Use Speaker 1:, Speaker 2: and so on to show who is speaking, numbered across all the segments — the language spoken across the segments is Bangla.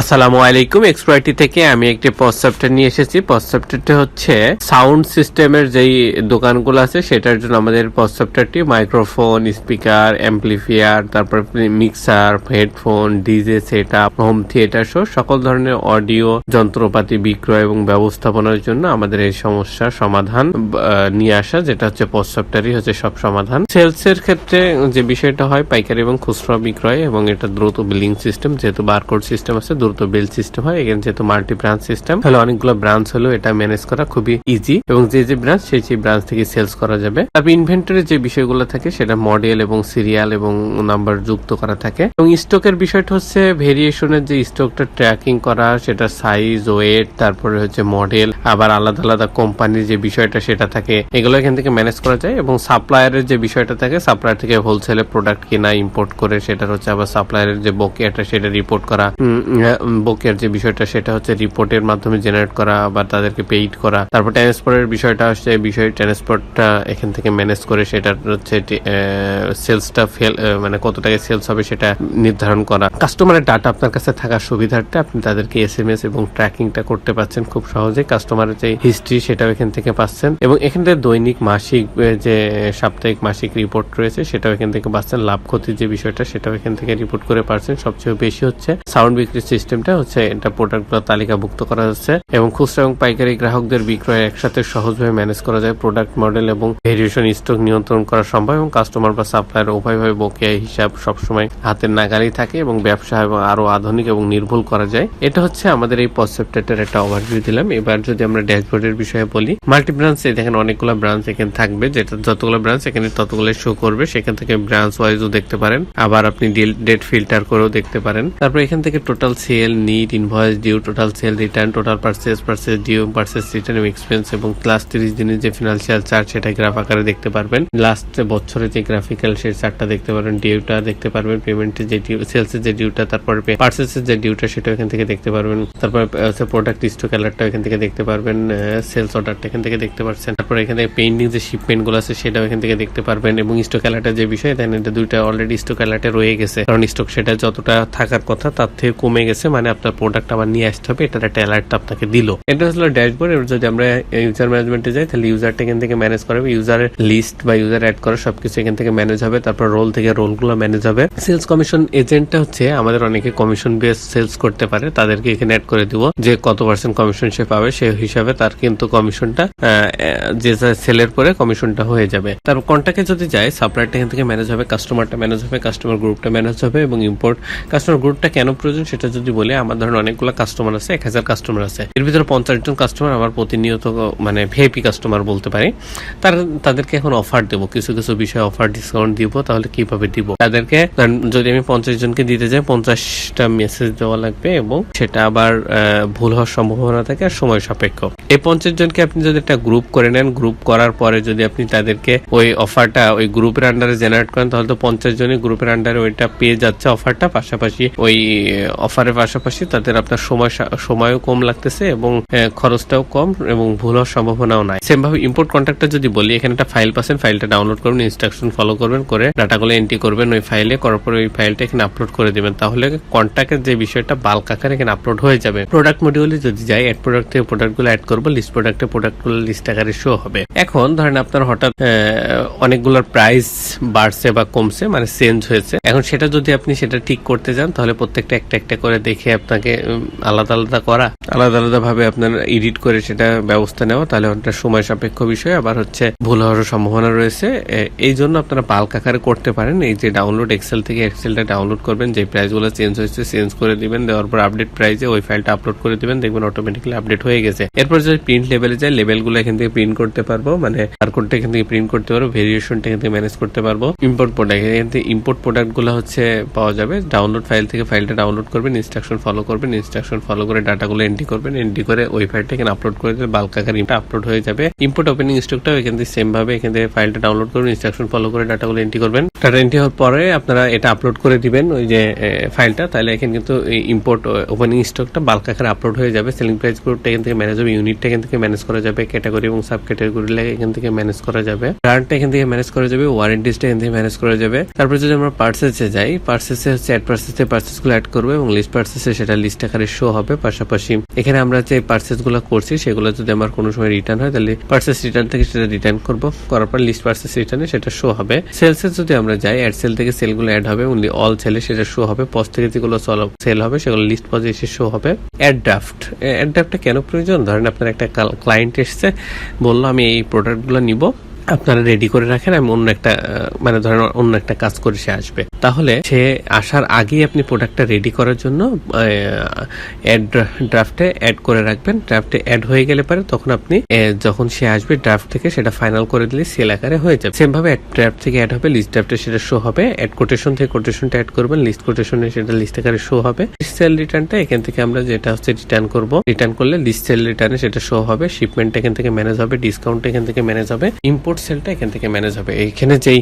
Speaker 1: আসসালামু আলাইকুম এক্সপ্রাইটি থেকে আমি একটি পসঅ্যাপ্টার নিয়ে এসেছি। পসঅ্যাপ্টারটি হচ্ছে সাউন্ড সিস্টেমের যেই দোকানগুলো আছে, সেটার জন্য আমাদের পসঅ্যাপ্টারটি মাইক্রোফোন স্পিকার অ্যাম্পলিফায়ার তারপর mixer headphone DJ set up home theatre সহ সকল ধরনের অডিও যন্ত্রপাতি বিক্রয় এবং ব্যবস্থাপনার জন্য আমাদের এই সমস্যার সমাধান নিয়ে আসা, যেটা হচ্ছে পসঅ্যাপ্টারই হচ্ছে সব সমাধান। সেলস এর ক্ষেত্রে যে বিষয়টা হয়, পাইকারি এবং খুচরা বিক্রয় এবং এটা দ্রুত বিলিং সিস্টেম যেহেতু বারকোড সিস্টেম আছে দ্রুত বিল সিস্টেম হয়। এখানে যেহেতু মাল্টি ব্রাঞ্চ সিস্টেম তাহলে অনেকগুলো ব্রাঞ্চ হলো এটা ম্যানেজ করা খুবই ইজি এবং যে যে ব্রাঞ্চ সেই সেই ব্রাঞ্চ থেকে সেলস করা যাবে। তারপর ইনভেন্টরি যে বিষয়গুলো থাকে, সেটা মডেল এবং সিরিয়াল এবং নাম্বার যুক্ত করা থাকে। এবং স্টকের বিষয়টা হচ্ছে ভেরিয়েশনের যে স্টকটা ট্র্যাকিং করা সেটা সাইজ ওয়েট তারপরে হচ্ছে মডেল আবার আলাদা আলাদা কোম্পানির যে বিষয়টা সেটা থাকে, এগুলো এখান থেকে ম্যানেজ করা যায়। এবং সাপ্লায়ারের যে বিষয়টা থাকে সাপ্লায়ার থেকে হোলসেলে প্রোডাক্ট কিনা ইম্পোর্ট করে, সেটার হচ্ছে আবার সাপ্লায়ারের যে বকেয়াটা, সেটা রিপোর্ট করা। উম, যে বিষয়টা সেটা হচ্ছে রিপোর্টের মাধ্যমে জেনারেট করা বা তাদেরকে পেইড করা। তারপর ট্রান্সপোর্টের বিষয়টা হচ্ছে বিষয় ট্রান্সপোর্টটা এখান থেকে ম্যানেজ করে সেটা হচ্ছে সেলসটা ফেল মানে কত টাকা সেলস হবে সেটা নির্ধারণ করা। কাস্টমারের ডাটা আপনার কাছে থাকার সুবিধার্থে আপনি তাদেরকে এস এম এস এবং ট্র্যাকিংটা করতে পারছেন খুব সহজে। কাস্টমারের যে হিস্ট্রি সেটাও এখান থেকে পাচ্ছেন। এবং এখান থেকে দৈনিক মাসিক যে সাপ্তাহিক মাসিক রিপোর্ট রয়েছে সেটাও এখান থেকে পাচ্ছেন। লাভ ক্ষতির যে বিষয়টা সেটাও এখান থেকে রিপোর্ট করে পাচ্ছেন। সবচেয়ে বেশি হচ্ছে সাউন্ড বিক্রির সিস্টেমটা হচ্ছে এটা প্রোডাক্টগুলো তালিকাভুক্ত করা হচ্ছে এবং খুচরা এবং পাইকারি গ্রাহকদের বিক্রয় একসাথে সহজভাবে ম্যানেজ করা যায় প্রোডাক্ট মডেল এবং ভেরিয়েশন স্টক নিয়ন্ত্রণ করা সম্ভব এবং কাস্টমার বা সাপ্লায়ার উভয়ভাবে বকেয়া হিসাব সবসময় হাতের নাগালেই থাকে এবং ব্যবসা এবং আরও আধুনিক এবং নির্ভুল করা যায়। এটা হচ্ছে আমাদের এই পসেপ্টেটের একটা ওভারভিউ দিলাম। এবার যদি আমরা ড্যাশবোর্ডের বিষয়ে বলি মাল্টি ব্রাঞ্চ দেখেন অনেকগুলো ব্রাঞ্চ এখানে থাকবে, যেটা যতগুলো ব্রাঞ্চ এখানে ততগুলো শো করবে। সেখান থেকে ব্রাঞ্চ ওয়াইজও দেখতে পারেন। আবার আপনি ডেট ফিল্টার করেও দেখতে পারেন। তারপর এখান থেকে total sale net invoice due total sale return total purchase purchase due purchase return expense এবং লাস্ট তিরিশ দিনের যে ফিনান্সিয়াল চার্ট সেটা গ্রাফ আকারে দেখতে পারবেন। লাস্ট বছরে যে গ্রাফিক্যাল সেই চার্টটা দেখতে পারবেন ডিউটা দেখতে পারবেন পেমেন্টের যে ডিউ সেলসের যে ডিউটা তারপরে পার্সেসের যে ডিউটা সেটা এখান থেকে দেখতে পারবেন। তারপর প্রোডাক্ট স্টক অ্যালার্টটা এখান থেকে দেখতে পারবেন সেলস অর্ডারটা এখান থেকে দেখতে পাচ্ছেন তারপর এখানে পেন্ডিং যে শিপমেন্টগুলো আছে, সেটাও এখান থেকে দেখতে পারবেন এবং স্টক অ্যালার্টের যে বিষয় দেন এটা দুইটা অলরেডি স্টক অ্যালার্টে রয়ে গেছে। কারণ স্টক সেটা যতটা থাকার কথা, তার থেকে কমে গেছে। মানে আপনার প্রোডাক্ট আবার নিয়ে আসতে হবে, এটার একটা অ্যালার্ট আপনাকে দিল। এটা হলো ড্যাশবোর্ড এবার যদি আমরা ইউজার ম্যানেজমেন্টে যাই, তাহলে ইউজারটা এখান থেকে ম্যানেজ করা হবে ইউজারের লিস্ট বা ইউজার অ্যাড করা সবকিছু এখান থেকে ম্যানেজ হবে, তারপর রোল থেকে রোলগুলো ম্যানেজ হবে সেলস কমিশন এজেন্টটা হচ্ছে, আমাদের অনেকে কমিশন বেস সেলস করতে পারে, তাদেরকে এখানে অ্যাড করে দিব। যে কত পার্সেন্ট কমিশন সে পাবে সেই হিসাবে তার কিন্তু কমিশনটা যে সেলের পরে কমিশনটা হয়ে যাবে। তারপর কন্ট্যাক্টে যদি যায় সাপ্লায়ারটা এখান থেকে ম্যানেজ হবে কাস্টমারটা ম্যানেজ হবে কাস্টমার গ্রুপটা ম্যানেজ হবে এবং ইম্পোর্ট কাস্টমার গ্রুপটা কেন প্রয়োজন সেটা যদি বলি, আমার ধরেন অনেকগুলো কাস্টমার আছে, এক হাজার কাস্টমার আছে। এর ভিতরে পঞ্চাশ জন কাস্টমার আমার প্রতিনিয়ত মানে ভিআইপি কাস্টমার বলতে পারি। তার, তাদেরকে এখন অফার দেবো, কিছু কিছু বিষয়ে অফার ডিসকাউন্ট দিব, তাহলে কীভাবে দিব? তাদেরকে যদি আমি পঞ্চাশ জনকে দিতে যাই পঞ্চাশটা মেসেজ দেওয়া লাগবে এবং সেটা আবার ভুল হওয়ার সম্ভাবনা থাকে আর সময় সাপেক্ষ। এই পঞ্চাশ জনকে আপনি যদি একটা গ্রুপ করে নেন গ্রুপ করার পরে যদি আপনি তাদেরকে ওই অফারটা ওই গ্রুপের আন্ডারে জেনারেট করেন, তাহলে তো পঞ্চাশ জনই গ্রুপের আন্ডারে ওইটা পেয়ে যাচ্ছে অফারটা পাশাপাশি ওই পাশাপাশি তাদের আপনার সময় সময়ও কম লাগতেছে এবং খরচটাও কম এবং ভুল হওয়ার সম্ভাবনাও নাই। সেম ভাবে ইম্পোর্ট কন্ট্যাক্টটা যদি বলি, এখানে একটা ফাইল পাচ্ছেন ফাইলটা ডাউনলোড করবেন ইনস্ট্রাকশন ফলো করবেন, করে ডাটাগুলো এন্ট্রি করবেন, ওই ফাইলে করার পরে ওই ফাইলটা এখানে আপলোড করে দিবেন। তাহলে কন্ট্যাক্টের যে বিষয়টা বাল্ক আকারে এখানে আপলোড হয়ে যাবে। প্রোডাক্ট মডিউলে যদি যাই অ্যাড প্রোডাক্ট থেকে প্রোডাক্টগুলো অ্যাড করব লিস্ট প্রোডাক্টে প্রোডাক্টগুলো লিস্ট আকারে শো হবে। এখন ধরেন আপনার হঠাৎ অনেকগুলোর প্রাইস বাড়ছে বা কমছে মানে চেঞ্জ হয়েছে। এখন সেটা যদি আপনি সেটা ঠিক করতে যান, তাহলে প্রত্যেকটা একটা একটা করে দেখে আপনাকে আলাদা আলাদা করা। আলাদা আলাদা ভাবে আপনার এডিট করে সেটা ব্যবস্থা নেওয়া, তাহলে অনেকটা সময় সাপেক্ষ বিষয়। আবার হচ্ছে ভুল হওয়ার সম্ভাবনা রয়েছে। এই জন্য আপনারা বাল্ক আকারে করতে পারেন। এই যে ডাউনলোড এক্সেল থেকে এক্সেলটা ডাউনলোড করবেন, যে প্রাইসগুলো চেঞ্জ হয়েছে চেঞ্জ করে দিবেন। দেওয়ার পর আপডেট প্রাইসে ওই ফাইলটা আপলোড করে দিবেন। দেখবেন অটোমেটিক্যালি আপডেট হয়ে গেছে। এরপর যদি প্রিন্ট লেভেলে যায় লেভেলগুলো এখান থেকে প্রিন্ট করতে পারব। মানে বারকোডটা এখান থেকে প্রিন্ট করতে পারব ভেরিয়েশনটা এখান থেকে ম্যানেজ করতে পারব। ইম্পোর্ট প্রোডাক্ট এখান থেকে ইম্পোর্ট প্রোডাক্টগুলো হচ্ছে পাওয়া যাবে। ডাউনলোড ফাইল থেকে ফাইলটা ডাউনলোড করবেন ইনস্ট্রাকশন ফলো করবেন ইনস্ট্রাকশন ফলো করে ডাটাগুলো এন্ট্রি করবেন এন্ট্রি করে ওই ফাইলটা এখানে আপলোড করে দিলে বাল্ক আকার আপলোড হয়ে যাবে। ইম্পোর্ট ওপেনিং স্টকটাও এখান থেকে সেম ভাবে এখান থেকে ফাইলটা ডাউনলোড করবেন ইনস্ট্রাকশন ফলো করে ডাটাগুলো এন্ট্রি করবেন। ডাটা এন্ট্রি হওয়ার পরে আপনারা এটা আপলোড করে দিবেন, ওই যে ফাইলটা তাহলে এখানে কিন্তু ইম্পোর্ট ওপেনিং স্টকটা বাল্ক আকারে আপলোড হয়ে যাবে। সেলিং প্রাইস গ্রুপটা এখান থেকে ম্যানেজ হবে ইউনিটটা এখান থেকে ম্যানেজ করা যাবে ক্যাটাগরি এবং সাব ক্যাটাগরি এখান থেকে ম্যানেজ করা যাবে। ব্র্যান্ডটা এখান থেকে ম্যানেজ করা যাবে ওয়ারেন্টিসটা এখান থেকে ম্যানেজ করা যাবে। তারপর যদি আমরা পার্সেসে যাই পার্সেসে হচ্ছে অ্যাড পার্সেসে পার্সেসগুলো অ্যাড করব এবং লিস্ট পার্সেসে সেটা লিস্ট আকারে শো হবে। পাশাপাশি এখানে আমরা যে পার্সেসগুলো করছি, সেগুলো যদি আমার কোনো সময় রিটার্ন হয়, তাহলে পার্সেস রিটার্ন থেকে সেটা রিটার্ন করব। করার পর লিস্ট পার্সেস রিটার্নে সেটা শো হবে। সেলসে যদি আমরা যাই অ্যাড সেল থেকে সেলগুলো অ্যাড হবে অনলি অল সেলে সেটা শো হবে। পজ থেকে যেগুলো সেল হবে, সেগুলো লিস্ট পজে এসে শো হবে। অ্যাড ড্রাফট অ্যাড ড্রাফটটা কেন প্রয়োজন? ধরেন আপনার একটা ক্লায়েন্ট এসছে, বলল, আমি এই প্রোডাক্টগুলো নিব। আপনারা রেডি করে রাখেন, আমি অন্য একটা মানে ধরেন অন্য একটা কাজ করে সে আসবে। তাহলে সে আসার আগেই আপনি প্রোডাক্টটা রেডি করার জন্য অ্যাড ড্রাফটে অ্যাড করে রাখবেন। ড্রাফটে অ্যাড হয়ে গেলে পরে তখন আপনি যখন সে আসবে ড্রাফট থেকে সেটা ফাইনাল করে দিলে সেল আকারে হয়ে যাবে। সেম ভাবে ড্রাফট থেকে অ্যাড হবে লিস্ট ড্রাফটে সেটা শো হবে। অ্যাড কোটেশন থেকে কোটেশনটা অ্যাড করবেন লিস্ট কোটেশনে সেটা লিস্ট আকারে শো হবে। সেল রিটার্নটা এখান থেকে আমরা যেটা হচ্ছে রিটার্ন করব। রিটার্ন করলে লিস্ট সেল রিটার্নে সেটা শো হবে শিপমেন্ট এখান থেকে ম্যানেজ হবে ডিসকাউন্ট এখান থেকে ম্যানেজ হবে। ইম্পোর্ট সেলটা এখান থেকে ম্যানেজ হবে। এখানে যেই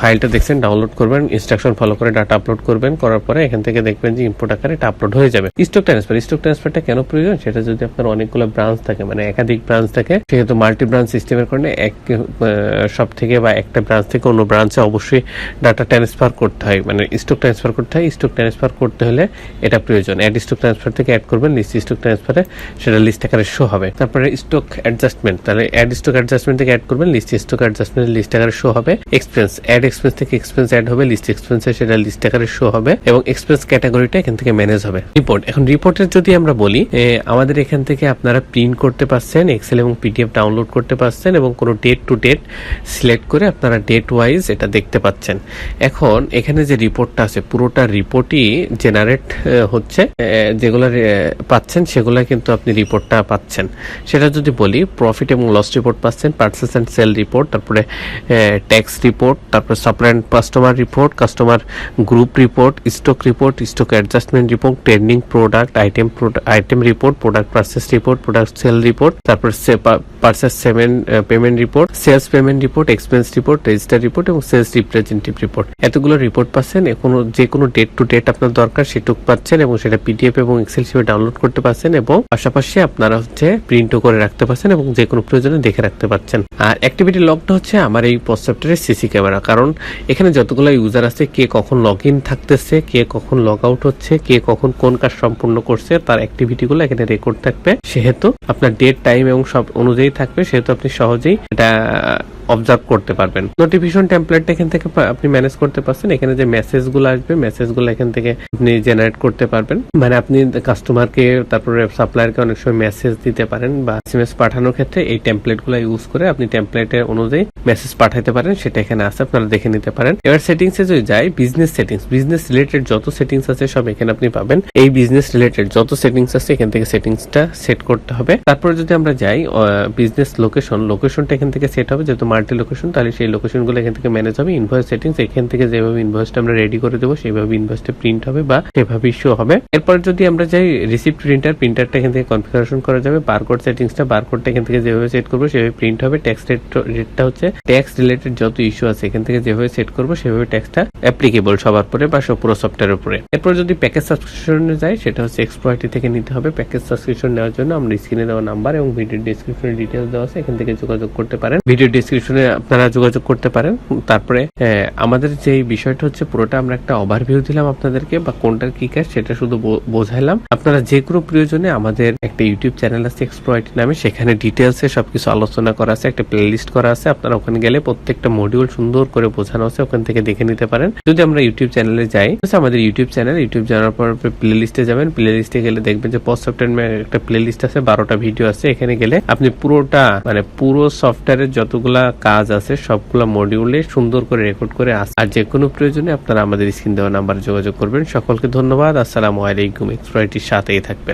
Speaker 1: ফাইলটা দেখছেন ডাউনলোড করবেন ইনস্ট্রাকশন ফলো করে ডাটা আপলোড করবেন, করার পরে এখান থেকে দেখবেন যে ইম্পোর্ট আকারে এটা আপলোড হয়ে যাবে। স্টক ট্রান্সফার স্টক ট্রান্সফারটা কেন প্রয়োজন? সেটা যদি আপনার অনেকগুলো ব্রাঞ্চ থাকে মানে একাধিক ব্রাঞ্চ থাকে, সেহেতু মাল্টি ব্রাঞ্চ সিস্টেমের কারণে এক সব থেকে বা একটা ব্রাঞ্চ থেকে অন্য ব্রাঞ্চে অবশ্যই ডাটা ট্রান্সফার করতে হয়। মানে স্টক ট্রান্সফার করতে হয় স্টক ট্রান্সফার করতে হলে এটা প্রয়োজন। অ্যাড স্টক ট্রান্সফার থেকে অ্যাড করবেন লিস্ট স্টক ট্রান্সফারে সেটা লিস্ট আকারে শো হবে। তারপরে স্টক অ্যাডজাস্টমেন্ট তাহলে অ্যাড স্টক অ্যাডজাস্টমেন্ট থেকে অ্যাড করবেন লিস্ট স্টক অ্যাডজাস্টমেন্ট লিস্ট আকারে শো হবে। এক্সপেন্স অ্যাড এক্সপেন্স থেকে এক্সপেন্স অ্যাড হবে লিস্ট এক্সপেন্সে সেটা লিস্ট আকারে শো হবে এবং এক্সপেন্স ক্যাটাগরিটা এখান থেকে ম্যানেজ হবে। রিপোর্ট এখন রিপোর্টের যদি আমরা বলি আমাদের এখান থেকে আপনারা প্রিন্ট করতে পারছেন এক্সেল এবং পিডিএফ ডাউনলোড করতে পারছেন এবং কোনো ডেট টু ডেট সিলেক্ট করে আপনারা ডেট ওয়াইজ এটা দেখতে পাচ্ছেন। এখন এখানে যে রিপোর্টটা আছে, পুরোটা রিপোর্টই জেনারেট হচ্ছে যেগুলো পাচ্ছেন সেগুলো কিন্তু আপনি রিপোর্টটা পাচ্ছেন। সেটা যদি বলি প্রফিট এবং লস রিপোর্ট পাচ্ছেন পার্সেস অ্যান্ড সেল রিপোর্ট তারপরে ট্যাক্স রিপোর্ট তারপরে supply and customer report customer group report stock report stock adjustment report trending product item item report product purchase report product sale report তারপর purchase payment report sales payment report expense report register report এবং সেলস রিপ্রেজেন্টেটিভ রিপোর্ট এতগুলো রিপোর্ট পাচ্ছেন কোনো, যে কোনো ডেট টু ডেট আপনার দরকার সেটুক পাচ্ছেন এবং সেটা পিডিএফ এবং এক্সেল হিসেবে ডাউনলোড করতে পারছেন এবং পাশাপাশি আপনারা হচ্ছে প্রিন্টও করে রাখতে পারছেন এবং যে কোনো প্রয়োজনে দেখে রাখতে পারছেন আর অ্যাক্টিভিটি লগটা হচ্ছে আমার এই পশ্চাপ্টারের সিসি ক্যামেরা। কারণ এখানে যতগুলো ইউজার আছে, কে কখন লগ ইন থাকতেছে, কে কখন লগ আউট হচ্ছে, কে কখন কোন কাজ সম্পূর্ণ করছে, তার অ্যাক্টিভিটিগুলো এখানে রেকর্ড থাকবে। সেহেতু আপনার ডেট টাইম এবং সব অনুযায়ী থাকবে। সেহেতু আপনি সহজেই এটা অবজার্ভ করতে পারবেন। নোটিফিকেশন টেমপ্লেটটা এখান থেকে আপনি ম্যানেজ করতে পারছেন। এখানে যে মেসেজগুলো আসবে মেসেজগুলো এখান থেকে আপনি জেনারেট করতে পারবেন। মানে আপনি কাস্টমারকে তারপরে সাপ্লায়ারকে অনেক সময় মেসেজ দিতে পারেন বা এসএমএস পাঠানোর ক্ষেত্রে এই টেমপ্লেটগুলো ইউজ করে আপনি টেমপ্লেটের অনুযায়ী মেসেজ পাঠাতে পারেন। সেটা এখানে আছে, আপনারা দেখে নিতে পারেন। এবার সেটিংসে যদি যাই বিজনেস সেটিংস বিজনেস রিলেটেড যত সেটিংস আছে সব এখানে আপনি পাবেন। এই বিজনেস রিলেটেড যত সেটিংস আছে, এখান থেকে সেটিংসটা সেট করতে হবে। তারপরে যদি আমরা যাই বিজনেস লোকেশন লোকেশনটা এখান থেকে সেট হবে, যেহেতু মাল্টি লোকেশন তাহলে সেই লোকেশনগুলো এখান থেকে ম্যানেজ হবে ইনভয়েস সেটিংস এখান থেকে যেভাবে ইনভয়েসটা আমরা রেডি করে দেবো সেইভাবে ইনভয়েসটা প্রিন্ট হবে বা সেভাবে ইস্যু হবে। এরপর যদি আমরা যাই রিসিপ্ট প্রিন্টার প্রিন্টারটা এখান থেকে কনফিগারেশন করা যাবে বারকোড সেটিংসটা বারকোডটা এখান থেকে যেভাবে সেট করব, সেভাবে প্রিন্ট হবে ট্যাক্স রেট রেটটা হচ্ছে ট্যাক্স রিলেটেড যত ইস্যু আছে, এখান থেকে যেভাবে সেট করব, সেভাবে ট্যাক্সটা অ্যাপ্লিকেবল সবার পরে বা সব পুরো সফটওয়্যারের উপরে। এরপর যদি প্যাকেজ সাবস্ক্রিপশনে যাই, সেটা হচ্ছে এক্সপ্লয়টি থেকে নিতে হবে। প্যাকেজ সাবস্ক্রিপশন নেওয়ার জন্য আমরা স্ক্রিনে দেওয়া নাম্বার এবং ভিডিও ডিসক্রিপশনে ডিটেলস দেওয়া আছে, এখান থেকে যোগাযোগ করতে পারেন। ভিডিও ডিসক্রিপশনে আপনারা যোগাযোগ করতে পারেন। তারপরে আমাদের যে বিষয়টা হচ্ছে পুরোটা আমরা একটা ওভারভিউ দিলাম আপনাদেরকে, বা কোনটার কি কাজ সেটা শুধু বোঝাইলাম। আপনারা যে কোনো প্রয়োজনে আমাদের একটা ইউটিউব চ্যানেল আছে এক্সপ্লয়েট নামে, সেখানে ডিটেলসে সবকিছু আলোচনা করা আছে, একটা প্লেলিস্ট করা আছে। আপনারা ওখানে গেলে প্রত্যেকটা মডিউল সুন্দর করে বোঝানো আছে, ওখান থেকে দেখে নিতে পারেন। যদি আমরা ইউটিউব চ্যানেলে যাই আমাদের ইউটিউব চ্যানেল ইউটিউব জানার পর প্লে লিস্টে যাবেন। প্লে লিস্টে গেলে দেখবেন যে পোস্ট সফটওয়্যার একটা প্লে লিস্ট আছে, বারোটা ভিডিও আছে। এখানে গেলে আপনি পুরোটা মানে পুরো সফটওয়্যারের যতগুলা কাজ আছে, সবগুলা মডিউলে সুন্দর করে রেকর্ড করে আস আর যে কোনো প্রয়োজনে আপনারা আমাদের স্ক্রিন দেওয়া নাম্বারে যোগাযোগ করবেন। সকলকে ধন্যবাদ। আসসালামু আলাইকুম। এক্সপ্রাইটির সাথেই থাকবেন।